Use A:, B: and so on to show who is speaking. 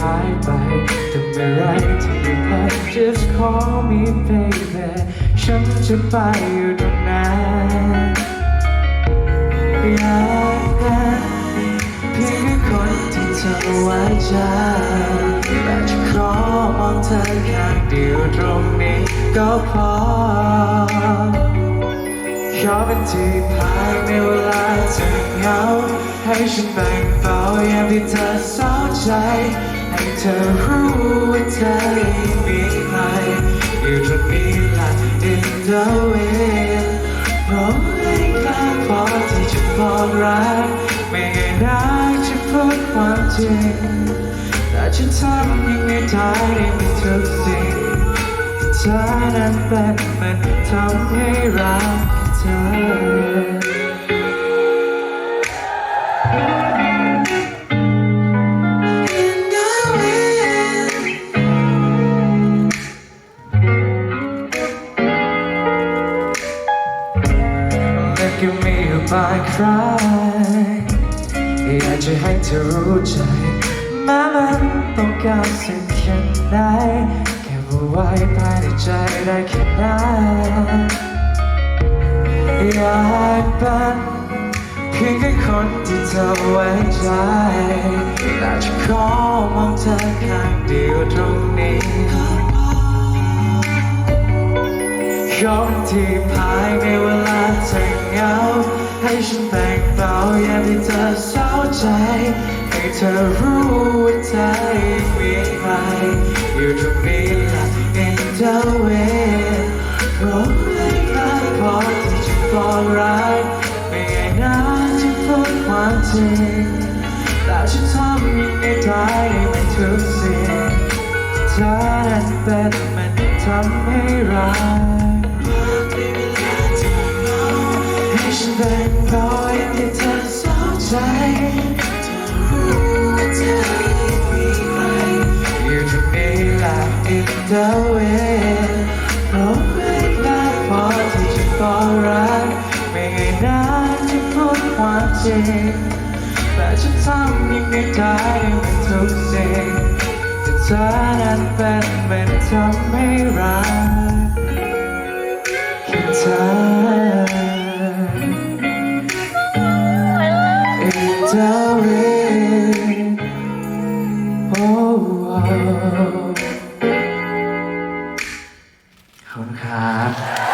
A: หายไปแต่เมื่อไรที่อยู่ใกล้ Just call me baby ฉันจะไปอยู่ตรงนั้นอยากเป็นเพียงแค่คนที่เธอไว้ใจแต่จะขอมองเธอข้างเดียวตรงนี้ก็พอขอเป็นที่พักในเวลาเธอเหงาให้ฉันแบ่งเบาอย่ามที่เธอเศร้าใจ เธอรู้ว่าเธอยังมีใครอยู่ตรงนี้ละ in the wind เพราะไม่กล้าพอที่จะบอกรักไม่ไง่ายนักจะพูดความจริงแต่ฉันทำยังไงได้ในทุกสิ่งเธอนั้นเป็นมันทำให้รัก me อยู่บางครอยากจะให้เธอรู้ใจแม้มันต้องการสิ่งแค่ไหนแค่ว่าไว้ภายในใจได้แค่นั้นอยากเป็นเพียงแค่คนที่เธอไว้ใจแต่จะขอมองเธอข้างเดียวตรงนี้ยอมที่ภายในเวลา ให้ฉันแบ่งเบาอยามที่เธอเศร้าใจให้เธอรู้ว่าเธอยังมีใครอยู่ตรงนี้และ in the way เพราะไม่กล้พอที่จะบอกรักไม่ง่ายนะจะพูดความจริงแต่ฉันทำยังไงได้ในทุกสิ่งเธอนั้นเป็นมันทำให้รักให้ฉันเ away เพราะไม่กล้าพอที่จะบอกรักไม่ง่ายนะจะพูดความจริงแต่ฉันทำยังไม่ได้ในทุกสิ่งแต่เธอนั้นเป็นเป็นทำให้รักแค่เธอ ขอบคุณครับ